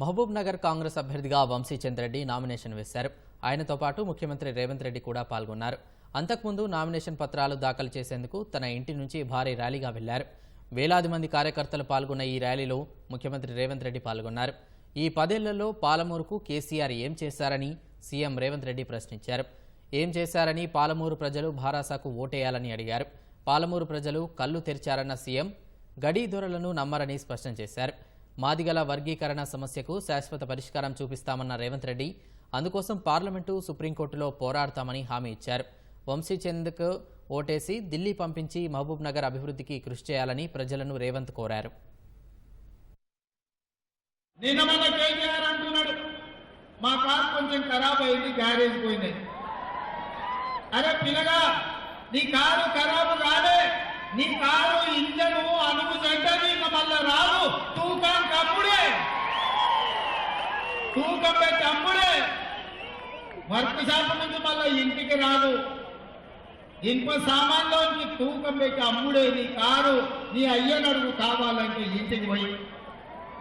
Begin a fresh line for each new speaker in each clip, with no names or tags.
మహబూబ్ నగర్ కాంగ్రెస్ అభ్యర్థిగా వంశీచంద్ రెడ్డి నామినేషన్ వేశారు. ఆయనతో పాటు ముఖ్యమంత్రి రేవంత్ రెడ్డి కూడా పాల్గొన్నారు. అంతకుముందు నామినేషన్ పత్రాలు దాఖలు చేసేందుకు తన ఇంటి నుంచి భారీ ర్యాలీగా వెళ్ళారు. వేలాది మంది కార్యకర్తలు పాల్గొన్న ఈ ర్యాలీలో ముఖ్యమంత్రి రేవంత్ రెడ్డి పాల్గొన్నారు. ఈ పదేళ్ళలో పాలమూరుకు కేసీఆర్ ఏం చేశారని సీఎం రేవంత్ రెడ్డి ప్రశ్నించారు. ఏం చేశారని పాలమూరు ప్రజలు భారాసాకు ఓటేయాలని అడిగారు. పాలమూరు ప్రజలు కళ్ళు తెరిచారన్న సీఎం గడీ దొరలను నమ్మరని స్పష్టం చేశారు. మాదిగల వర్గీకరణ సమస్యకు శాశ్వత పరిష్కారం చూపిస్తామన్న రేవంత్ రెడ్డి అందుకోసం పార్లమెంటు సుప్రీంకోర్టులో పోరాడతామని హామీ ఇచ్చారు. వంశీచంద్కు ఓటేసి ఢిల్లీ పంపించి మహబూబ్ నగర్ అభివృద్ధికి కృషి చేయాలని ప్రజలను రేవంత్ కోరారు.
మా కొంచెం ఖరాబ్ అయింది గ్యారేజ్ పోయింది. అరే పిల్లగా నీ కారు ఖరాబు కాదే నీ కారు ఇంజను అడుగు చెడ్డది ఇక మళ్ళా రాదు తూకానికి అప్పుడే తూకం పెట్టి అమ్ముడే వర్క్ షాప్ నుంచి మళ్ళా ఇంటికి రాదు. ఇనుప సామాన్లోంచి తూకం పెట్టి అమ్ముడే నీ కారు నీ అయ్యనడుగు కావాలంటే ఇంటికి పోయి.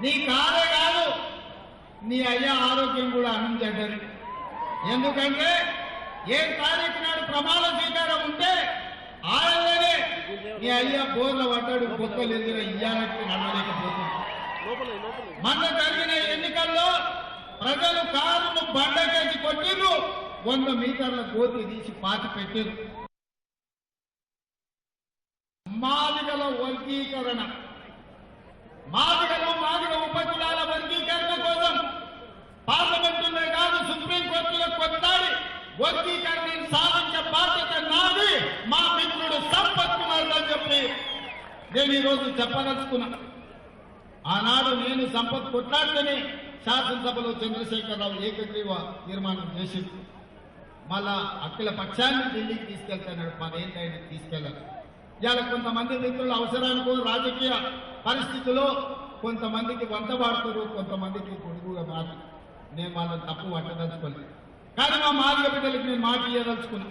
నీ కారే కాదు నీ అయ్య ఆరోగ్యం కూడా అందించండి. ఎందుకంటే ఏ తారీఖు నాడు ప్రమాణ స్వీకారం ఉంటే ఆడలేనే నీ అయ్య బోర్ల పడ్డాడు బొక్కలు ఎదురు ఇయ్యాలంటే నడవలేకపోతుంది మన జరిగిన ఎన్నికల్లో బండకేసి కొట్టిరు వంద మీటర్ల గోతి తీసి పాతి పెట్టారు మాదిగల వర్గీకరణ. మాదిగలు మాదిగ ఉపకులాల వర్గీకరణ కోసం పార్లమెంటులే కాదు సుప్రీంకోర్టులో కొట్టాలి. వర్గీకరణ సాధించే బాధ్యత నాది. మా మిత్రుడు సంపత్ కుమార్ అని చెప్పి నేను ఈరోజు చెప్పదలుచుకున్నా. ఆనాడు నేను సంపత్ కొట్లాడితేనే శాసనసభలో చంద్రశేఖరరావు ఏకగ్రీవ తీర్మానం చేసింది మళ్ళా అఖిల పక్షాన్ని ఢిల్లీకి తీసుకెళ్తాడు పదేళ్ళు ఆయన తీసుకెళ్ళాలి ఇవాళ కొంతమంది మిత్రులు అవసరానికి రాజకీయ పరిస్థితుల్లో కొంతమందికి వంట వాడుతారు కొంతమందికి గొడుగుగా మారు నేను వాళ్ళని తప్పు పట్టదలుచుకోలేదు. కానీ మా మార్గ బిడ్డలకి నేను మాట ఇవ్వదలుచుకున్నా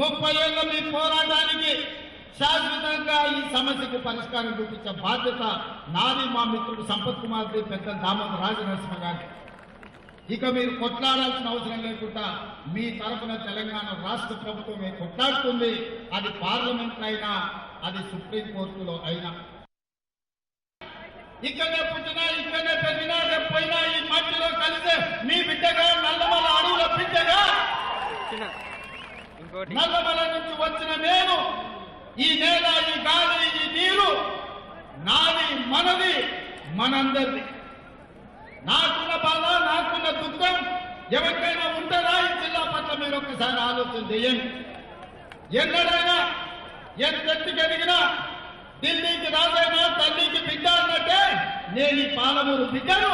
ముప్పై ఏళ్ళ మీ పోరాటానికి శాశ్వతంగా ఈ సమస్యకు పరిష్కారం చూపించే బాధ్యత నాది మా మిత్రుడు సంపత్ కుమార్ రెడ్డి పెద్ద దామోదర రాజనరసింహ గారి. ఇక మీరు కొట్లాడాల్సిన అవసరం లేకుండా మీ తరఫున తెలంగాణ రాష్ట్ర ప్రభుత్వమే కొట్లాడుతుంది అది పార్లమెంట్ అయినా అది సుప్రీంకోర్టులో అయినా. ఇక్కడే పుట్టినా ఇక్కడే పెరిగినా రేపు పోయినా ఈ మట్టిలో కలిసే మీ బిడ్డగా నల్లమల అడవుల బిడ్డగా. నల్లమల నుంచి వచ్చిన నేను ఈ నేల ఈ గాలి ఈ నీరు నాది మనది మనందరిది. నాకున్న బాధ నాకున్న దుఃఖం ఎవరికైనా ఉంటుందా? ఈ జిల్లా పట్ల మీరు ఒక్కసారి ఆలోచన చేయండి. ఎన్నడైనా ఎంతెత్తుకు కలిగినా ఢిల్లీకి రాజైనా తల్లికి బిడ్డ అన్నట్టే నేను ఈ పాలమూరు బిడ్డను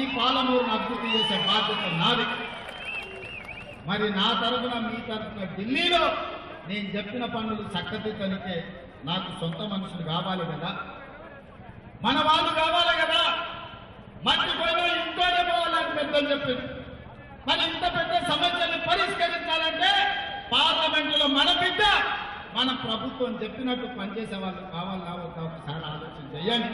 ఈ పాలమూరును అభివృద్ధి చేసే బాధ్యత నాది. మరి నా తరఫున మీ తరఫున ఢిల్లీలో నేను చెప్పిన పనులు చక్కదిద్దనికే నాకు సొంత మనుషులు కావాలి కదా? మన వాళ్ళు కావాలి కదా? మర్చిపోయినా ఇంట్లోనే పోవాలని పెద్దలు చెప్పింది మరి ఇంత పెద్ద సమస్యను పరిష్కరించాలంటే పార్లమెంటులో మన బిడ్డ మన ప్రభుత్వం చెప్పినట్టు పనిచేసే వాళ్ళు కావాలి? కావాలి ఒకసారి ఆలోచన చేయండి.